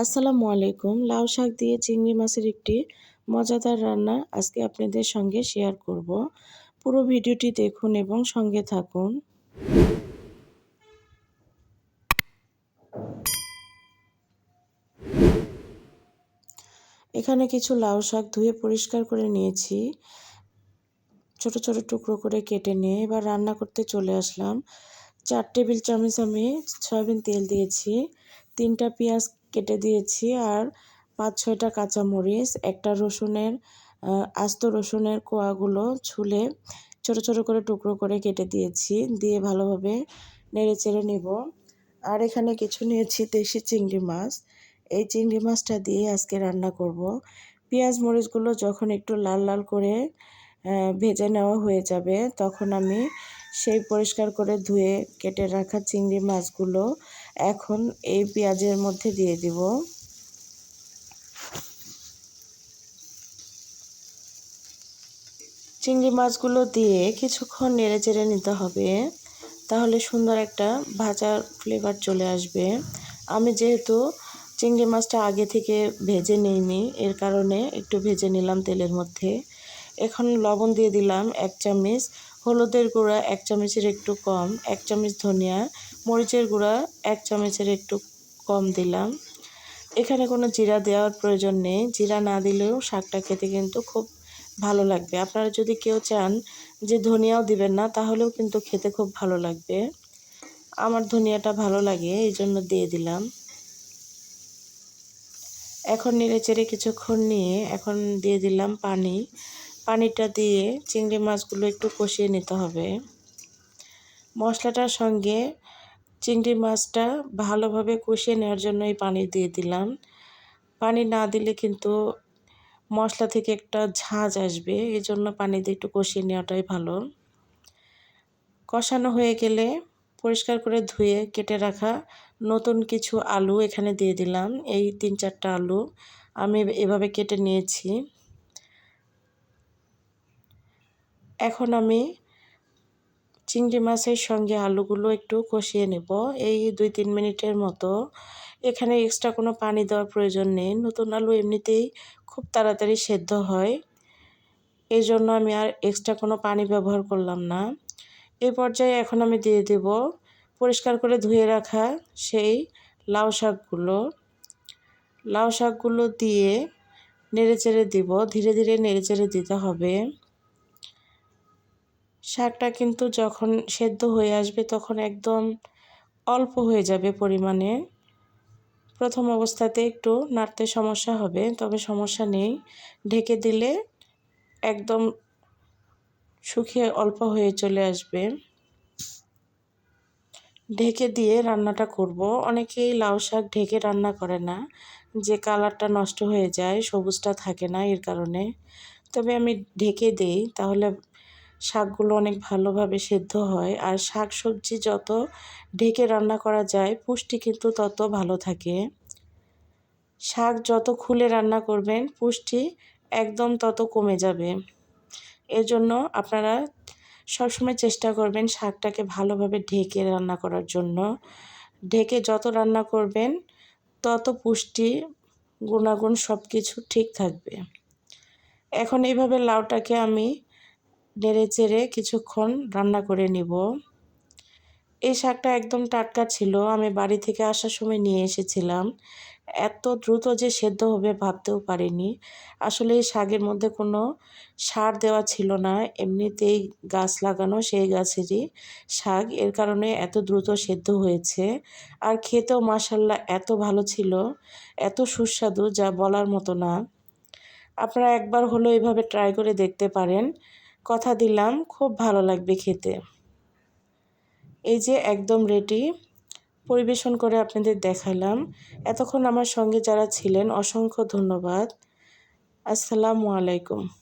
আসসালামু আলাইকুম। লাউ শাক দিয়ে চিংড়ি মাছের একটি মজাদার রান্না আজকে আপনাদের সঙ্গে শেয়ার করব। পুরো ভিডিওটি দেখুন এবং সঙ্গে থাকুন। এখানে কিছু লাউ শাক ধুয়ে পরিষ্কার করে নিয়েছি। ছোট ছোট টুকরো করে কেটে নিয়ে এবার রান্না করতে চলে আসলাম। চার টেবিল চামচ আমি সয়াবিন তেল দিয়েছি। তিনটা পেঁয়াজ কেটে দিয়েছি আর পাঁচ, ছয়টা কাঁচামরিচ, একটা রসুনের আস্ত রসুনের কোয়াগুলো ছুলে ছোট ছোট করে টুকরো করে কেটে দিয়েছি। দিয়ে ভালোভাবে নেড়ে চেড়ে নেব। আর এখানে কিছু নিয়েছি, দেশি চিংড়ি মাছ। এই চিংড়ি মাছটা দিয়ে আজকে রান্না করব। পেঁয়াজ, মরিচগুলো যখন একটু লাল লাল করে ভেজে নেওয়া হয়ে যাবে, তখন আমি সেই পরিষ্কার করে ধুয়ে কেটে রাখা চিংড়ি মাছগুলো এখন এই পেঁয়াজের মধ্যে দিয়ে দিব। চিংড়ি মাছগুলো দিয়ে কিছুক্ষণ নেড়ে চেড়ে নিতে হবে, তাহলে সুন্দর একটা ভাজার ফ্লেভার চলে আসবে। আমি যেহেতু চিংড়ি মাছটা আগে থেকে ভেজে নিইনি, এর কারণে একটু ভেজে নিলাম তেলের মধ্যে। এখন লবণ দিয়ে দিলাম এক চামচ হলুদের গুঁড়া এক চামচের একটু কম, এক চামচ ধনিয়া, মরিচের গুঁড়া এক চামচের একটু কম দিলাম। এখানে কোনো জিরা দেওয়ার প্রয়োজন নেই। জিরা না দিলেও শাকটা খেতে কিন্তু খুব ভালো লাগবে। আপনারা যদি কেউ চান যে ধনিয়াও দিবেন না, তাহলেও কিন্তু খেতে খুব ভালো লাগবে। আমার ধনিয়াটা ভালো লাগে, এই জন্য দিয়ে দিলাম। এখন নেড়ে চেড়ে কিছুক্ষণ নিয়ে এখন দিয়ে দিলাম পানি। পানিটা দিয়ে চিংড়ি মাছগুলো একটু কষিয়ে নিতে হবে। মশলাটার সঙ্গে চিংড়ি মাছটা ভালোভাবে কষিয়ে নেওয়ার জন্য এই পানি দিয়ে দিলাম। পানি না দিলে কিন্তু মশলা থেকে একটা ঝাঁজ আসবে এই জন্য পানি দিয়ে একটু কষিয়ে নেওয়াটাই ভালো। কষানো হয়ে গেলে পরিষ্কার করে ধুয়ে কেটে রাখা নতুন কিছু আলু এখানে দিয়ে দিলাম, এই তিন চারটা আলু আমি এভাবে কেটে নিয়েছি। এখন আমি চিংড়ি মাছের সঙ্গে আলুগুলো একটু কষিয়ে নেব। এই দুই তিন মিনিটের মতো। এখানে এক্সট্রা কোনো পানি দেওয়ার প্রয়োজন নেই। নতুন আলু এমনিতেই খুব তাড়াতাড়ি সেদ্ধ হয়। এই জন্য আমি আর এক্সট্রা কোনো পানি ব্যবহার করলাম না। এই পর্যায়ে এখন আমি দিয়ে দেব পরিষ্কার করে ধুয়ে রাখা সেই লাউ শাকগুলো। লাউ শাকগুলো দিয়ে নেড়ে চেড়ে দিব। ধীরে ধীরে নেড়ে চেড়ে দিতে হবে। শাকটা কিন্তু যখন সেদ্ধ হয়ে আসবে তখন একদম অল্প হয়ে যাবে পরিমাণে। প্রথম অবস্থাতে একটু নাড়তে সমস্যা হবে, তবে সমস্যা নেই। ঢেকে দিলে একদম শুকিয়ে অল্প হয়ে চলে আসবে। ঢেকে দিয়ে রান্নাটা করব। অনেকেই লাউ শাক ঢেকে রান্না করে না। যে কালারটা নষ্ট হয়ে যায়, সবুজটা থাকে না এর কারণে। তবে আমি ঢেকে দিই, তাহলে শাকগুলো অনেক ভালোভাবে সেদ্ধ হয়। আর শাক সবজি যত ঢেকে রান্না করা যায়, পুষ্টি কিন্তু তত ভালো থাকে। শাক যত খুলে রান্না করবেন, পুষ্টি একদম তত কমে যাবে। এজন্য আপনারা সবসময় চেষ্টা করবেন শাকটাকে ভালোভাবে ঢেকে রান্না করার জন্য। ঢেকে যত রান্না করবেন, তত পুষ্টি, গুণাগুণ সব কিছু ঠিক থাকবে। এখন এইভাবে লাউটাকে আমি নেড়ে চেড়ে কিছুক্ষণ রান্না করে নিব। এই শাকটা একদম টাটকা ছিল, আমি বাড়ি থেকে আসার সময় নিয়ে এসেছিলাম। এত দ্রুত যে সেদ্ধ হবে ভাবতেও পারিনি। আসলে এই শাকের মধ্যে কোনো সার দেওয়া ছিল না, এমনিতেই গাছ লাগানো সেই গাছেরই শাক। এর কারণে এত দ্রুত সেদ্ধ হয়েছে। আর খেতেও মাসাল্লা এত ভালো ছিল, এত সুস্বাদু যা বলার মতো না। আপনারা একবার হলো এভাবে ট্রাই করে দেখতে পারেন। কথা দিলাম, খুব ভালো লাগবে খেতে। এই যে একদম রেডি পরিবেশন করে আপনাদের দেখালাম। এতক্ষণ আমার সঙ্গে যারা ছিলেন, অসংখ্য ধন্যবাদ। আসসালামু আলাইকুম।